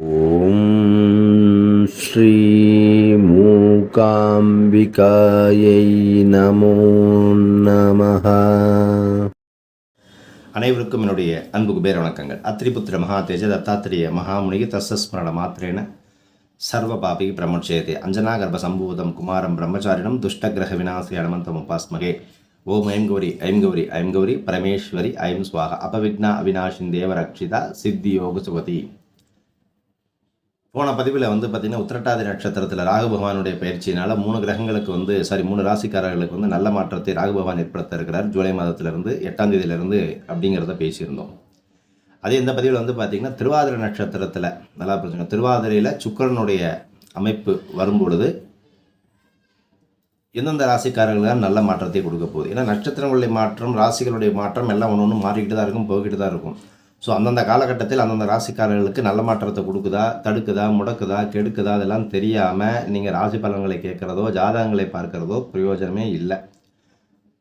ॐ श्रीमूकाम्बिकायै नमो நமः அனைவருக்கும் என்னுடைய அன்பு குபேர வணக்கங்கள் அத்ரிபுத்திர மகா தேஜ தத்தாத்திரிய மகாமுனிகி தஸ்ஸ்மரண மாத்திரேன சர்வ பாபி பிரம்மட்சேதே அஞ்சனா கர்ப்ப சம்பூதம் குமாரம் பிரம்மச்சாரிணம் துஷ்டகிரக விநாசி அனுமந்தம் உபாஸ்மகே ஓம் ஐம் கௌரி ஐம் கௌரி ஐம் கௌரி பரமேஸ்வரி ஐம் ஸ்வாக அபவிக்னா அவிநாஷின் தேவரக்ஷிதா சித்தி யோக சுகதி போன பதிவில் வந்து பார்த்திங்கன்னா உத்திரட்டாதி நட்சத்திரத்தில் ராகு பகவானுடைய பயிற்சியினால் மூணு கிரகங்களுக்கு வந்து சாரி மூணு ராசிக்காரர்களுக்கு வந்து நல்ல மாற்றத்தை ராகு பகவான் ஏற்படுத்த இருக்கிறார். ஜூலை மாதத்திலிருந்து எட்டாம் தேதியிலிருந்து அப்படிங்கிறத பேசியிருந்தோம். அதே இந்த பதிவில் வந்து பார்த்திங்கன்னா திருவாதிரை நட்சத்திரத்தில் நல்லா பிரச்சனை திருவாதிரையில் சுக்கிரனுடைய அமைப்பு வரும்பொழுது எந்தெந்த ராசிக்காரர்களுக்கு நல்ல மாற்றத்தை கொடுக்க போகுது? ஏன்னா நட்சத்திரங்களுடைய மாற்றம் ராசிகளுடைய மாற்றம் எல்லாம் ஒன்று ஒன்று மாறிக்கிட்டு தான் இருக்கும் போய்கிட்டு தான் இருக்கும். ஸோ அந்தந்த காலகட்டத்தில் அந்தந்த ராசிக்காரர்களுக்கு நல்ல மாற்றத்தை கொடுக்குதா தடுக்குதா முடக்குதா கெடுக்குதா அதெல்லாம் தெரியாமல் நீங்கள் ராசி பலன்களை கேட்குறதோ ஜாதகங்களை பார்க்குறதோ பிரயோஜனமே இல்லை.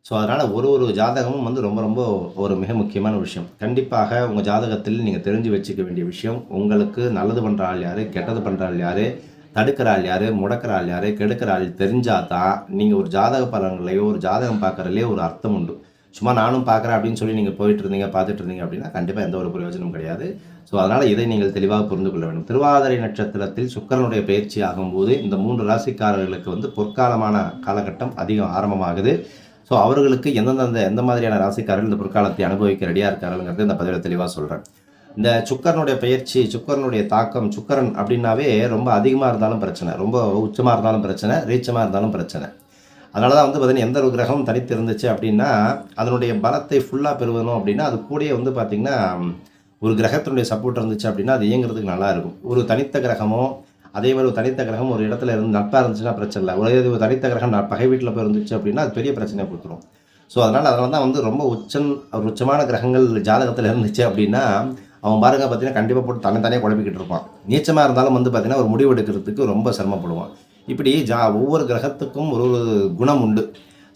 ஸோ அதனால் ஒரு ஒரு ஜாதகமும் வந்து ரொம்ப ரொம்ப ஒரு மிக முக்கியமான விஷயம். கண்டிப்பாக உங்கள் ஜாதகத்தில் நீங்கள் தெரிஞ்சு வச்சுக்க வேண்டிய விஷயம் உங்களுக்கு நல்லது பண்ணுற ஆள் யார் கெட்டது பண்ணுற ஆள் யார் தடுக்கிற ஆள் யார் முடக்கிற ஆள் யார் கெடுக்கிற ஆள் தெரிஞ்சால் தான் நீங்கள் ஒரு ஜாதக பலன்களையோ ஒரு ஜாதகம் பார்க்குறதுலையோ ஒரு அர்த்தம் உண்டு. சும்மா நானும் பார்க்குறேன் அப்படின்னு சொல்லி நீங்கள் போயிட்டு இருந்தீங்க பார்த்துட்டு இருந்தீங்க அப்படின்னா கண்டிப்பாக எந்த ஒரு பிரயோஜனம் கிடையாது. ஸோ அதனால் இதை நீங்கள் தெளிவாக புரிந்து கொள்ள வேண்டும். திருவாதிரை நட்சத்திரத்தில் சுக்கரனுடைய பயிற்சி ஆகும்போது இந்த மூன்று ராசிக்காரர்களுக்கு வந்து பொற்காலமான காலகட்டம் அதிகம் ஆரம்பமாகுது. ஸோ அவர்களுக்கு எந்தெந்த எந்த மாதிரியான ராசிக்காரர்கள் இந்த பொற்காலத்தை அனுபவிக்க ரெடியாக இருக்காருங்கிறது இந்த பதிவில் தெளிவாக சொல்கிறேன் இந்த சுக்கரனுடைய பயிற்சி சுக்கரனுடைய தாக்கம் சுக்கரன் அப்படின்னாவே ரொம்ப அதிகமாக இருந்தாலும் பிரச்சனை ரொம்ப உச்சமாக இருந்தாலும் பிரச்சனை ரீச்சமாக இருந்தாலும் பிரச்சனை. அதனால தான் வந்து பார்த்தீங்கன்னா எந்த ஒரு கிரகம் தனித்து இருந்துச்சு அப்படின்னா அதனுடைய பலத்தை ஃபுல்லாக பெறுவணும் அப்படின்னா அது கூடயே வந்து பார்த்திங்கன்னா ஒரு கிரகத்தினுடைய சப்போர்ட் இருந்துச்சு அப்படின்னா அது இயங்குறதுக்கு நல்லா இருக்கும். ஒரு தனித்த கிரகமோ அதே மாதிரி ஒரு தனித்த கிரகம் ஒரு இடத்துல இருந்து நட்பாக இருந்துச்சுன்னா பிரச்சனை இல்லை. ஒரே ஒரு தனித்த கிரகம் நான் பகை வீட்டில் போய் இருந்துச்சு அப்படின்னா அது பெரிய பிரச்சனையை கொடுத்துரும். ஸோ அதனால் அதனால தான் வந்து ரொம்ப உச்சன் ஒரு உச்சமான கிரகங்கள் ஜாதகத்தில் இருந்துச்சு அப்படின்னா அவன் பாருங்க பார்த்தீங்கன்னா கண்டிப்பாக போட்டு தனித்தனியாக குழப்பிக்கிட்டு இருப்பான். நீச்சமாக இருந்தாலும் வந்து பார்த்திங்கன்னா ஒரு முடிவு எடுக்கிறதுக்கு ரொம்ப சிரமப்படுவான். இப்படி ஜா ஒவ்வொரு கிரகத்துக்கும் ஒரு ஒரு குணம் உண்டு.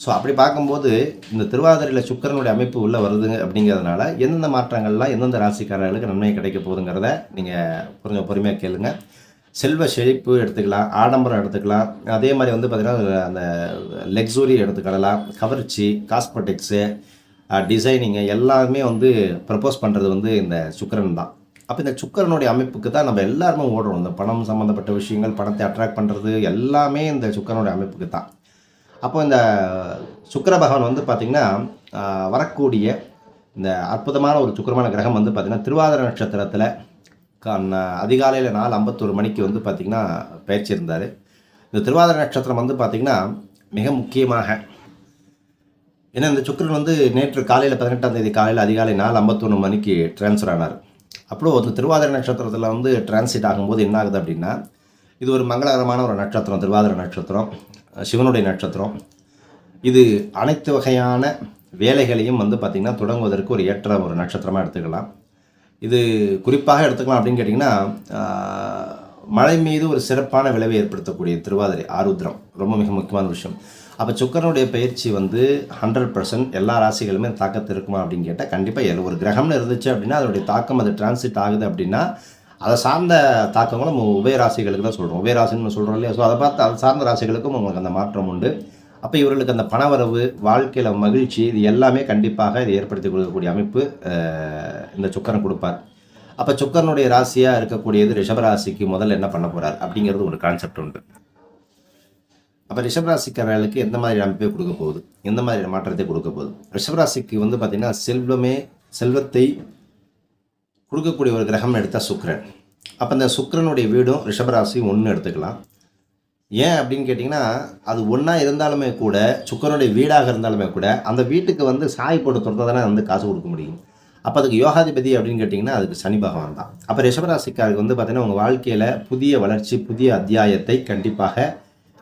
ஸோ அப்படி பார்க்கும்போது இந்த திருவாதிரையில் சுக்கரனுடைய அமைப்பு உள்ளே வருதுங்க அப்படிங்கிறதுனால எந்தெந்த மாற்றங்கள்லாம் எந்தெந்த ராசிக்காரர்களுக்கு நன்மை கிடைக்க போகுதுங்கிறத நீங்கள் கொஞ்சம் பொறுமையாக கேளுங்க. செல்வ செழிப்பு எடுத்துக்கலாம் ஆடம்பரம் எடுத்துக்கலாம். அதே மாதிரி வந்து பார்த்திங்கன்னா அந்த லெக்ஸுரி எடுத்துக்கலாம் கவர்ச்சி காஸ்மெட்டிக்ஸு டிசைனிங்கு எல்லாமே வந்து ப்ரப்போஸ் பண்ணுறது வந்து இந்த சுக்கரன் தான். அப்போ இந்த சுக்கிரனுடைய அமைப்புக்கு தான் நம்ம எல்லாருமே ஓடுறோம். இந்த பணம் சம்மந்தப்பட்ட விஷயங்கள் பணத்தை அட்ராக்ட் பண்ணுறது எல்லாமே இந்த சுக்கரனுடைய அமைப்புக்கு தான். அப்போ இந்த சுக்கர பகவான் வந்து பார்த்திங்கன்னா வரக்கூடிய இந்த அற்புதமான ஒரு சுக்கிரமான கிரகம் வந்து பார்த்திங்கன்னா திருவாதிர நட்சத்திரத்தில் அதிகாலையில் நாலு ஐம்பத்தொரு மணிக்கு வந்து பார்த்திங்கன்னா பேச்சிருந்தார். இருந்தார் இந்த திருவாதிர நட்சத்திரம் வந்து பார்த்திங்கன்னா மிக முக்கியமாக ஏன்னா இந்த சுக்கிரன் வந்து நேற்று காலையில் பதினெட்டாம் தேதி காலையில் அதிகாலை நாலு ஐம்பத்தொன்று மணிக்கு ட்ரான்ஸ்ஃபர் ஆனார். அப்புறம் ஒரு திருவாதிரை நட்சத்திரத்தில் வந்து டிரான்சிட் ஆகும்போது என்ன ஆகுது அப்படின்னா இது ஒரு மங்களகரமான ஒரு நட்சத்திரம் திருவாதிரை நட்சத்திரம் சிவனுடைய நட்சத்திரம். இது அனைத்து வகையான வேலைகளையும் வந்து பார்த்திங்கன்னா தொடங்குவதற்கு ஒரு ஏற்ற ஒரு நட்சத்திரமாக எடுத்துக்கலாம். இது குறிப்பாக எடுத்துக்கலாம் அப்படின்னு கேட்டிங்கன்னா மழை மீது ஒரு சிறப்பான விளைவை ஏற்படுத்தக்கூடிய திருவாதிரை ஆருத்ரம். ரொம்ப மிக முக்கியமான விஷயம். அப்போ சுக்கரனுடைய பயிற்சி வந்து ஹண்ட்ரட் பர்சன்ட் எல்லா ராசிகளுமே தாக்கத்து இருக்குமா அப்படின்னு கேட்டால் கண்டிப்பாக ஒரு கிரகம்னு இருந்துச்சு அப்படின்னா அதனுடைய தாக்கம் அது டிரான்சிட் ஆகுது அப்படின்னா அதை சார்ந்த தாக்கங்களும் நம்ம உபய ராசிகளுக்கு தான் சொல்கிறோம் உபய ராசின்னு சொல்கிறோம் இல்லையா? ஸோ அதை பார்த்து அது சார்ந்த ராசிகளுக்கும் உங்களுக்கு அந்த மாற்றம் உண்டு. அப்போ இவர்களுக்கு அந்த பணவரவு வாழ்க்கையில் மகிழ்ச்சி இது எல்லாமே கண்டிப்பாக இது ஏற்படுத்தி கொடுக்கக்கூடிய அமைப்பு இந்த சுக்கரன் கொடுப்பார். அப்போ சுக்கரனுடைய ராசியாக இருக்கக்கூடியது ரிஷபராசிக்கு முதல்ல என்ன பண்ண போகிறார் அப்படிங்கிறது ஒரு கான்செப்ட் உண்டு. அப்போ ரிஷபராசிக்காரர்களுக்கு எந்த மாதிரி அமைப்பை கொடுக்க போகுது? எந்த மாதிரி மாற்றத்தை கொடுக்க போகுது? ரிஷபராசிக்கு வந்து பார்த்திங்கன்னா செல்வமே செல்வத்தை கொடுக்கக்கூடிய ஒரு கிரகம் எடுத்தால் சுக்கரன். அப்போ இந்த சுக்கரனுடைய வீடும் ரிஷபராசியும் ஒன்று எடுத்துக்கலாம். ஏன் அப்படின்னு கேட்டிங்கன்னா அது ஒன்றா இருந்தாலுமே கூட சுக்கரனுடைய வீடாக இருந்தாலுமே கூட அந்த வீட்டுக்கு வந்து சாய் போட்டு தானே வந்து காசு கொடுக்க முடியும். அப்போ அதுக்கு யோகாதிபதி அப்படின்னு கேட்டிங்கன்னா அதுக்கு சனி பகவான் தான். அப்போ ரிஷபராசிக்காருக்கு வந்து பார்த்திங்கன்னா உங்கள் வாழ்க்கையில் புதிய வளர்ச்சி புதிய அத்தியாயத்தை கண்டிப்பாக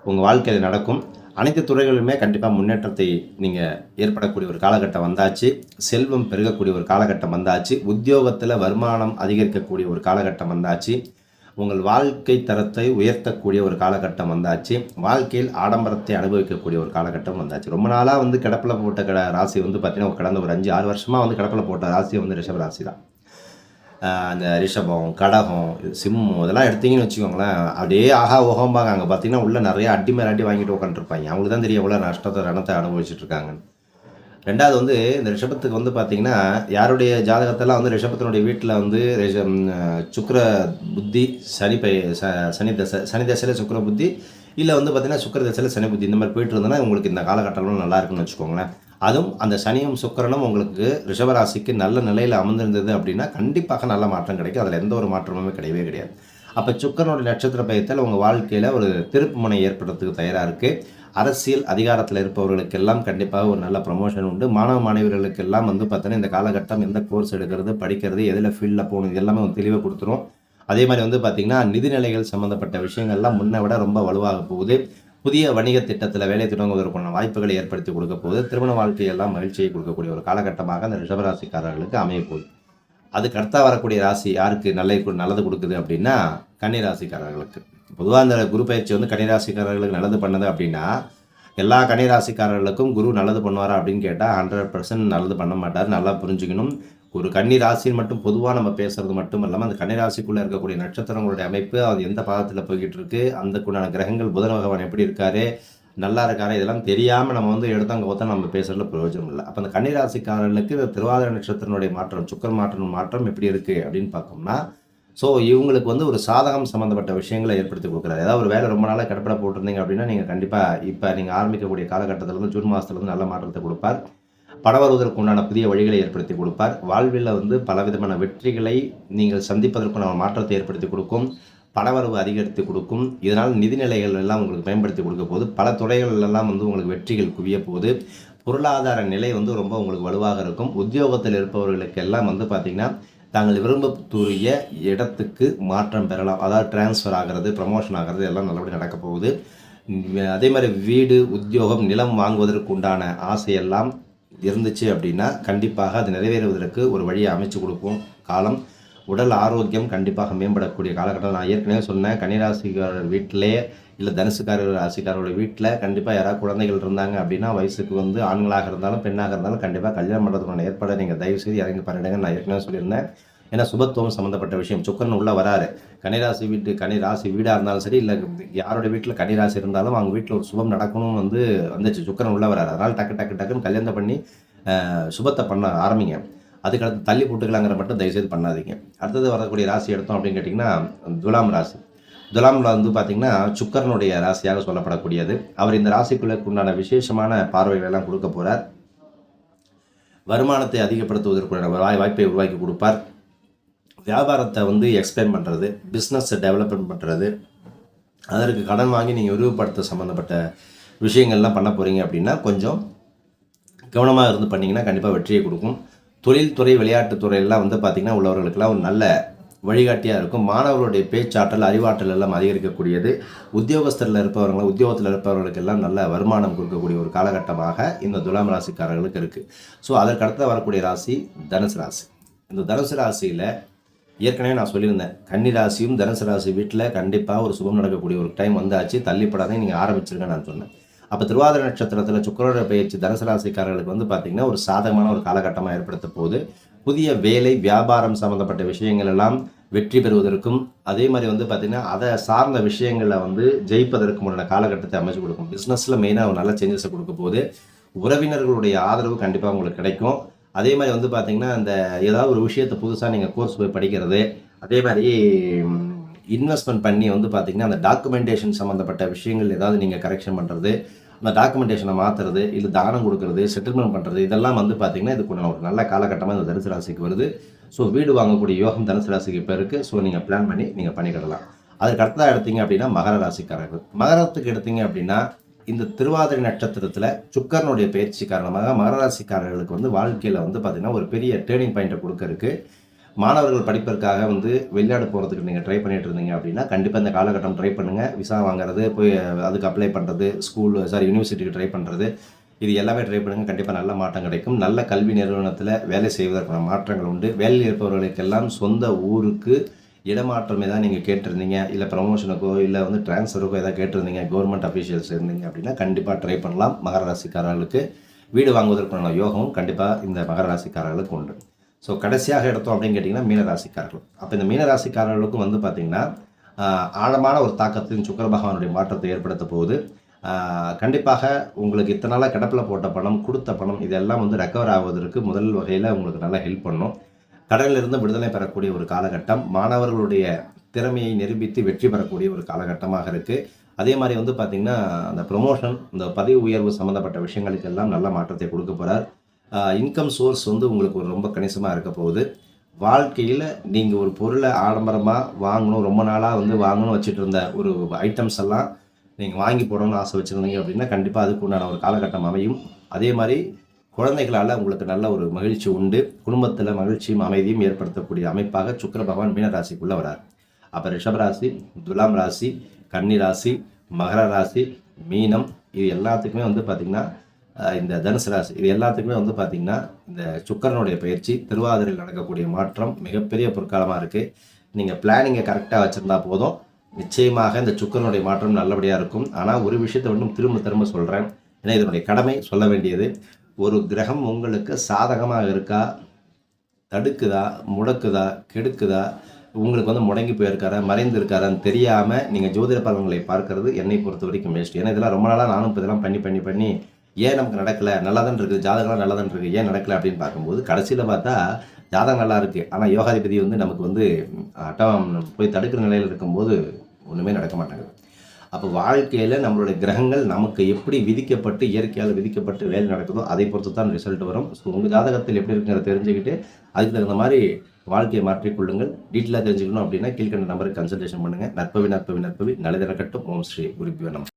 உங்கள் வாழ்க்கையில் நடக்கும். அனைத்து துறைகளிலுமே கண்டிப்பாக முன்னேற்றத்தை நீங்கள் ஏற்படக்கூடிய ஒரு காலகட்டம் வந்தாச்சு. செல்வம் பெருகக்கூடிய ஒரு காலகட்டம் வந்தாச்சு. உத்தியோகத்தில் வருமானம் அதிகரிக்கக்கூடிய ஒரு காலகட்டம் வந்தாச்சு. உங்கள் வாழ்க்கை தரத்தை உயர்த்தக்கூடிய ஒரு காலகட்டம் வந்தாச்சு. வாழ்க்கையில் ஆடம்பரத்தை அனுபவிக்கக்கூடிய ஒரு காலகட்டம் வந்தாச்சு. ரொம்ப நாளாக வந்து கிடப்பில் போட்ட கட ராசி வந்து பார்த்தீங்கன்னா கடந்த ஒரு அஞ்சு ஆறு வருஷமாக வந்து கிடப்பில் போட்ட ராசி வந்து ரிஷப ராசி தான் அந்த ரிஷபம் கடகம் சிம்மம் இதெல்லாம் எடுத்தீங்கன்னு வச்சுக்கோங்களேன் அப்படியே ஆஹா ஓகம்பாங்க அங்கே பார்த்தீங்கன்னா உள்ளே நிறைய அடி மேல அடி வாங்கிட்டு உட்காந்துருப்பாங்க அவங்களுக்கு தான் தெரியும் எவ்வளோ நஷ்டத்தை ரணத்தை அனுபவிச்சுட்டு இருக்காங்கன்னு ரெண்டாவது வந்து இந்த ரிஷபத்துக்கு வந்து பார்த்தீங்கன்னா யாருடைய ஜாதகத்தெல்லாம் வந்து ரிஷபத்தினுடைய வீட்டில் வந்து சுக்கர புத்தி சனி பை ச சனி தசை சனி தசையில் சுக்கிர புத்தி இல்லை வந்து பார்த்தீங்கன்னா சுக்கிர தசையில் சனி புத்தி இந்த மாதிரி போயிட்டு இருந்தோன்னா உங்களுக்கு இந்த காலகட்டம்லாம் நல்லா இருக்குன்னு வச்சுக்கோங்களேன். அதுவும் அந்த சனியும் சுக்கரனும் உங்களுக்கு ரிஷபராசிக்கு நல்ல நிலையில் அமர்ந்திருந்தது அப்படின்னா கண்டிப்பாக நல்ல மாற்றம் கிடைக்கும். அதில் எந்த ஒரு மாற்றமுமே கிடையவே கிடையாது. அப்போ சுக்கரனுடைய நட்சத்திர பயத்தில் உங்கள் வாழ்க்கையில் ஒரு திருப்பு முனை ஏற்படுறதுக்கு தயாராக இருக்குது அரசியல் அதிகாரத்தில் இருப்பவர்களுக்கெல்லாம் கண்டிப்பாக ஒரு நல்ல ப்ரமோஷன் உண்டு. மாணவ மாணவிகளுக்கெல்லாம் வந்து பார்த்தீங்கன்னா இந்த காலகட்டம் எந்த கோர்ஸ் எடுக்கிறது படிக்கிறது எதில் ஃபீல்டில் போகணும் இது எல்லாமே ஒரு தெளிவாக கொடுத்துரும். அதே மாதிரி வந்து பார்த்திங்கன்னா நிதிநிலைகள் சம்மந்தப்பட்ட விஷயங்கள்லாம் முன்னை விட ரொம்ப வலுவாக போகுது. புதிய வணிக திட்டத்தில் வேலை தொடங்குவதற்கான வாய்ப்புகளை ஏற்படுத்தி கொடுக்க போது திருமண வாழ்க்கையெல்லாம் மகிழ்ச்சியை கொடுக்கக்கூடிய ஒரு காலகட்டமாக அந்த ரிஷபராசிக்காரர்களுக்கு அமைய போகுது. அதுக்கு அடுத்தா வரக்கூடிய ராசி யாருக்கு நல்ல நல்லது கொடுக்குது அப்படின்னா கன்னிராசிக்காரர்களுக்கு. பொதுவாக அந்த குரு பயிற்சி வந்து கன்னிராசிக்காரர்களுக்கு நல்லது பண்ணது அப்படின்னா எல்லா கன்னிராசிக்காரர்களுக்கும் குரு நல்லது பண்ணுவாரா அப்படின்னு கேட்டால் ஹண்ட்ரட் பர்சன்ட் நல்லது பண்ண மாட்டார் நல்லா புரிஞ்சுக்கணும். ஒரு கன்னி ராசின்னு மட்டும் பொதுவாக நம்ம பேசுறது மட்டும் இல்லாமல் அந்த கன்னிராசிக்குள்ளே இருக்கக்கூடிய நட்சத்திரங்களுடைய அமைப்பு அது எந்த பாதத்தில் போய்கிட்டு இருக்கு அதுக்குண்டான கிரகங்கள் புதன பகவான் எப்படி இருக்காரு நல்லா இருக்காரு இதெல்லாம் தெரியாமல் நம்ம வந்து எடுத்தாங்க பார்த்தா நம்ம பேசுறதுல பிரயோஜனம் இல்லை. அப்போ அந்த கன்னிராசிக்காரர்களுக்கு இந்த திருவாதிரை நட்சத்திரனுடைய மாற்றம் சுக்கர் மாற்றம் மாற்றம் எப்படி இருக்குது அப்படின்னு பார்த்தோம்னா ஸோ இவங்களுக்கு வந்து ஒரு சாதகம் சம்மந்தப்பட்ட விஷயங்களை ஏற்படுத்தி கொடுக்குறாரு. ஏதாவது ஒரு வேலை ரொம்ப நாளாக கடப்பட போட்டிருந்தீங்க அப்படின்னா நீங்கள் கண்டிப்பாக இப்போ நீங்கள் ஆரம்பிக்கக்கூடிய காலகட்டத்தில் இருந்து ஜூன் மாதத்துலேருந்து நல்ல மாற்றத்தை கொடுப்பார். படவருவதற்கு வருவதற்கு உண்டான புதிய வழிகளை ஏற்படுத்தி கொடுப்பார். வாழ்வில் வந்து பலவிதமான வெற்றிகளை நீங்கள் சந்திப்பதற்குண்டான மாற்றத்தை ஏற்படுத்தி கொடுக்கும். பணவரவு அதிகரித்து கொடுக்கும். இதனால் நிதிநிலைகள் எல்லாம் உங்களுக்கு மேம்படுத்தி கொடுக்க போகுது. பல துறைகளெல்லாம் வந்து உங்களுக்கு வெற்றிகள் குவிய போகுது. பொருளாதார நிலை வந்து ரொம்ப உங்களுக்கு வலுவாக இருக்கும். உத்தியோகத்தில் இருப்பவர்களுக்கு எல்லாம் வந்து பார்த்திங்கன்னா தாங்கள் விரும்பக்கூடிய இடத்துக்கு மாற்றம் பெறலாம். அதாவது டிரான்ஸ்ஃபர் ஆகிறது ப்ரமோஷன் ஆகிறது எல்லாம் நல்லபடி நடக்க போகுது. அதே மாதிரி வீடு உத்தியோகம் நிலம் வாங்குவதற்கு உண்டான ஆசையெல்லாம் இருந்துச்சு அப்படின்னா கண்டிப்பாக அது நிறைவேறுவதற்கு ஒரு வழியை அமைச்சு கொடுக்கும் காலம் உடல் ஆரோக்கியம் கண்டிப்பாக மேம்படக்கூடிய காலகட்டம். நான் ஏற்கனவே சொன்னேன் கன்னிராசிக்காரர் வீட்டிலே இல்லை தனுசுக்காரர் ராசிக்காரோட வீட்டில் கண்டிப்பாக யாராவது குழந்தைகள் இருந்தாங்க அப்படின்னா வயசுக்கு வந்து ஆண்களாக இருந்தாலும் பெண்ணாக இருந்தாலும் கண்டிப்பாக கல்யாணம் பண்ணுறதுக்கான ஏற்பாடை நீங்கள் தயவுசெய்து இறங்கி பண்ணிடுங்க நான் ஏற்கனவே சொல்லியிருந்தேன். ஏன்னா சுபத்துவம் சம்மந்தப்பட்ட விஷயம். சுக்கரன் உள்ளே வராரு. கனிராசி வீட்டு கன்னிராசி வீடாக இருந்தாலும் சரி இல்லை யாரோட வீட்டில் கனிராசி இருந்தாலும் அவங்க வீட்டில் ஒரு சுபம் நடக்கணும்னு வந்து வந்துச்சு. சுக்கரன் உள்ளே வராரு. அதனால் டக்கு டக்கு டக்குன்னு கல்யாணம் பண்ணி சுபத்தை பண்ண ஆரம்பிங்க. அதுக்கடுத்து தள்ளி போட்டுக்கலாங்கிற மட்டும் தயவுசெய்து பண்ணாதீங்க. அடுத்தது வரக்கூடிய ராசி எடுத்தோம் அப்படின்னு கேட்டிங்கன்னா துலாம் ராசி. துலாமில் வந்து பார்த்திங்கன்னா சுக்கரனுடைய ராசியாக சொல்லப்படக்கூடியது. அவர் இந்த ராசிக்குள்ளே உண்டான விசேஷமான பார்வைகள் எல்லாம் கொடுக்க போகிறார் வருமானத்தை அதிகப்படுத்துவதற்குண்டான வாய் வாய்ப்பை உருவாக்கி கொடுப்பார். வியாபாரத்தை வந்து எக்ஸ்பிளைன் பண்ணுறது பிஸ்னஸை டெவலப்மெண்ட் பண்ணுறது அதற்கு கடன் வாங்கி நீங்கள் விரிவுபடுத்த சம்மந்தப்பட்ட விஷயங்கள்லாம் பண்ண போகிறீங்க அப்படின்னா கொஞ்சம் கவனமாக இருந்து பண்ணிங்கன்னா கண்டிப்பாக வெற்றியை கொடுக்கும். தொழில்துறை விளையாட்டுத்துறையெல்லாம் வந்து பார்த்திங்கன்னா உள்ளவர்களுக்கெல்லாம் ஒரு நல்ல வழிகாட்டியாக இருக்கும். மாணவர்களுடைய பேச்சாற்றல் அறிவாற்றல் எல்லாம் அதிகரிக்கக்கூடியது. உத்தியோகஸ்தரில் இருப்பவர்கள் உத்தியோகத்தில் இருப்பவர்களுக்கெல்லாம் நல்ல வருமானம் கொடுக்கக்கூடிய ஒரு காலகட்டமாக இந்த துலாம் ராசிக்காரர்களுக்கு இருக்குது ஸோ அதற்கு வரக்கூடிய ராசி தனுசு ராசி. இந்த தனுசு ராசியில் ஏற்கனவே நான் சொல்லியிருந்தேன் கன்னி ராசியும் தனுசு ராசி வீட்டில் கண்டிப்பாக ஒரு சுபம் நடக்கக்கூடிய ஒரு டைம் வந்தாச்சு. தள்ளிப்படாதே நீங்கள் ஆரம்பிச்சிருக்கேன் நான் சொன்னேன். அப்போ திருவாதிரை நட்சத்திரத்தில் சுக்கரோட பயிற்சி தனுசு ராசிக்காரர்களுக்கு வந்து பார்த்திங்கன்னா ஒரு சாதகமான ஒரு காலகட்டமாக ஏற்படுத்த போது புதிய வேலை வியாபாரம் சம்மந்தப்பட்ட விஷயங்கள் எல்லாம் வெற்றி பெறுவதற்கும் அதே மாதிரி வந்து பார்த்திங்கன்னா அதை சார்ந்த விஷயங்களில் வந்து ஜெயிப்பதற்கு முன்னாடி காலகட்டத்தை அமைச்சு கொடுக்கும். பிஸ்னஸில் மெயினாக ஒரு நல்ல சேஞ்சஸை கொடுக்க போது உறவினர்களுடைய ஆதரவு கண்டிப்பாக உங்களுக்கு கிடைக்கும். அதே மாதிரி வந்து பார்த்தீங்கன்னா அந்த ஏதாவது ஒரு விஷயத்தை புதுசாக நீங்கள் கோர்ஸ் போய் படிக்கிறது அதே மாதிரி இன்வெஸ்ட்மெண்ட் பண்ணி வந்து பார்த்தீங்கன்னா அந்த டாக்குமெண்டேஷன் சம்மந்தப்பட்ட விஷயங்கள் ஏதாவது நீங்கள் கரெக்ஷன் பண்ணுறது அந்த டாக்குமெண்டேஷனை மாற்றுறது இல்லை தானம் கொடுக்கறது செட்டில்மெண்ட் பண்ணுறது இதெல்லாம் வந்து பார்த்தீங்கன்னா இதுக்குள்ள ஒரு நல்ல காலகட்டமாக இந்த தனுசு ராசிக்கு வருது. ஸோ வீடு வாங்கக்கூடிய யோகம் தனுசு ராசிக்கு இப்போ இருக்குது ஸோ நீங்கள் பிளான் பண்ணி நீங்கள் பண்ணிக்கிடலாம். அதுக்கு அடுத்ததாக எடுத்தீங்க அப்படின்னா மகர ராசிக்காரர்கள். மகரத்துக்கு எடுத்தீங்க அப்படின்னா இந்த திருவாதிரை நட்சத்திரத்தில் சுக்கரனுடைய பயிற்சி காரணமாக மகராசிக்காரர்களுக்கு வந்து வாழ்க்கையில் வந்து பார்த்திங்கன்னா ஒரு பெரிய டேர்னிங் பாயிண்ட்டை கொடுக்கறதுக்கு மாணவர்கள் படிப்பிற்காக வந்து வெளிநாடு போகிறதுக்கு நீங்கள் ட்ரை பண்ணிட்டு இருந்தீங்க அப்படின்னா கண்டிப்பாக இந்த காலகட்டம் ட்ரை பண்ணுங்கள் விசா வாங்குறது போய் அதுக்கு அப்ளை பண்ணுறது ஸ்கூல் சாரி யூனிவர்சிட்டிக்கு ட்ரை பண்ணுறது இது எல்லாமே ட்ரை பண்ணுங்கள் கண்டிப்பாக நல்ல மாற்றம் கிடைக்கும். நல்ல கல்வி நிறுவனத்தில் வேலை செய்வதற்கான மாற்றங்கள் உண்டு. வேலையில் இருப்பவர்களுக்கெல்லாம் சொந்த ஊருக்கு இடமாற்றமே தான் நீங்கள் கேட்டிருந்தீங்க இல்லை ப்ரமோஷனுக்கோ இல்லை வந்து ட்ரான்ஸ்ஃபருக்கோ ஏதாவது கேட்டிருந்தீங்க கவர்மெண்ட் அஃபீஷியல்ஸ் இருந்தீங்க அப்படின்னா கண்டிப்பாக ட்ரை பண்ணலாம். மகர ராசிக்காரர்களுக்கு வீடு வாங்குவதற்கான யோகமும் கண்டிப்பாக இந்த மகர ராசிக்காரர்களுக்கு உண்டு. ஸோ கடைசியாக எடுத்தோம் அப்படின்னு கேட்டிங்கன்னா மீனராசிக்காரர்கள் அப்போ இந்த மீனராசிக்காரர்களுக்கும் வந்து பார்த்திங்கன்னா ஆழமான ஒரு தாக்கத்தின் சுக்கர பகவானுடைய மாற்றத்தை ஏற்படுத்த போகுது. கண்டிப்பாக உங்களுக்கு இத்தனை நாளாக கிடப்பில் போட்ட பணம் கொடுத்த பணம் இதெல்லாம் வந்து ரெக்கவர் ஆவதற்கு முதல் வகையில் உங்களுக்கு நல்லா ஹெல்ப் பண்ணும். கடனிலிருந்து விடுதலை பெறக்கூடிய ஒரு காலகட்டம் மாணவர்களுடைய திறமையை நிரூபித்து வெற்றி பெறக்கூடிய ஒரு காலகட்டமாக இருக்குது அதே மாதிரி வந்து பார்த்திங்கன்னா அந்த ப்ரொமோஷன் இந்த பதவி உயர்வு சம்மந்தப்பட்ட விஷயங்களுக்கு எல்லாம் நல்ல மாற்றத்தை கொடுக்க போகிறார் இன்கம் சோர்ஸ் வந்து உங்களுக்கு ஒரு ரொம்ப கணிசமாக இருக்க போகுது. வாழ்க்கையில் நீங்கள் ஒரு பொருளை ஆடம்பரமாக வாங்கணும் ரொம்ப நாளாக வந்து வாங்கணும் வச்சுட்டு இருந்த ஒரு ஐட்டம்ஸ் எல்லாம் நீங்கள் வாங்கி போடணும்னு ஆசை வச்சுருந்தீங்க அப்படின்னா கண்டிப்பாக அதுக்கு உண்டான ஒரு காலகட்டம் அமையும். அதே மாதிரி குழந்தைகளால் உங்களுக்கு நல்ல ஒரு மகிழ்ச்சி உண்டு. குடும்பத்தில் மகிழ்ச்சியும் அமைதியும் ஏற்படுத்தக்கூடிய அமைப்பாக சுக்கிர பகவான் மீனராசிக்குள்ளே வரார். அப்போ ரிஷபராசி துலாம் ராசி கன்னி ராசி மகர ராசி மீனம் இது எல்லாத்துக்குமே வந்து பார்த்திங்கன்னா இந்த தனுசு ராசி இது எல்லாத்துக்குமே வந்து பார்த்திங்கன்னா இந்த சுக்கரனுடைய பயிற்சி திருவாதிரையில் நடக்கக்கூடிய மாற்றம் மிகப்பெரிய பொற்காலமாக இருக்குது நீங்கள் பிளானிங்கை கரெக்டாக வச்சுருந்தா போதும். நிச்சயமாக இந்த சுக்கரனுடைய மாற்றம் நல்லபடியாக இருக்கும். ஆனால் ஒரு விஷயத்தை மட்டும் திரும்ப திரும்ப சொல்கிறேன் ஏன்னா இதனுடைய கடமை சொல்ல வேண்டியது. ஒரு கிரகம் உங்களுக்கு சாதகமாக இருக்கா? தடுக்குதா? முடக்குதா? கெடுக்குதா? உங்களுக்கு வந்து முடங்கி போயிருக்காரா? மறைந்து இருக்காரான்னு தெரியாமல் நீங்கள் ஜோதிட பலன்களை பார்க்கறது என்னை பொறுத்த வரைக்கும் வேஸ்ட் ஏன்னா இதெல்லாம் ரொம்ப நாளாக நானும் இப்போ இதெல்லாம் பண்ணி பண்ணி பண்ணி ஏன் நமக்கு நடக்கலை? நல்லா தான் இருக்குது. ஜாதகம்லாம் நல்லா தான் இருக்குது. ஏன் நடக்கலை அப்படின்னு பார்க்கும்போது கடைசியில் பார்த்தா ஜாதகம் நல்லா இருக்குது ஆனால் யோகாதிபதி வந்து நமக்கு வந்து அட்டம் போய் தடுக்கிற நிலையில் இருக்கும்போது ஒன்றுமே நடக்க மாட்டேங்குது. அப்போ வாழ்க்கையில் நம்மளுடைய கிரகங்கள் நமக்கு எப்படி விதிக்கப்பட்டு இயற்கையால் விதிக்கப்பட்டு வேலை நடக்குதோ அதை பொறுத்து தான் ரிசல்ட் வரும். ஸோ உங்கள் ஜாதகத்தில் எப்படி இருக்குங்கிறத தெரிஞ்சுக்கிட்டு அதுக்கு தகுந்த மாதிரி வாழ்க்கையை மாற்றிக்கொள்ளுங்கள் டீட்டெயிலாக தெரிஞ்சுக்கணும் அப்படின்னா கீழ்கண்ட நம்பருக்கு கன்சல்டேஷன் பண்ணுங்கள் நற்பவி நற்பவி நற்பவி நல்லது நடக்கட்டும் ஓம் ஸ்ரீ குருபியோ நம்ம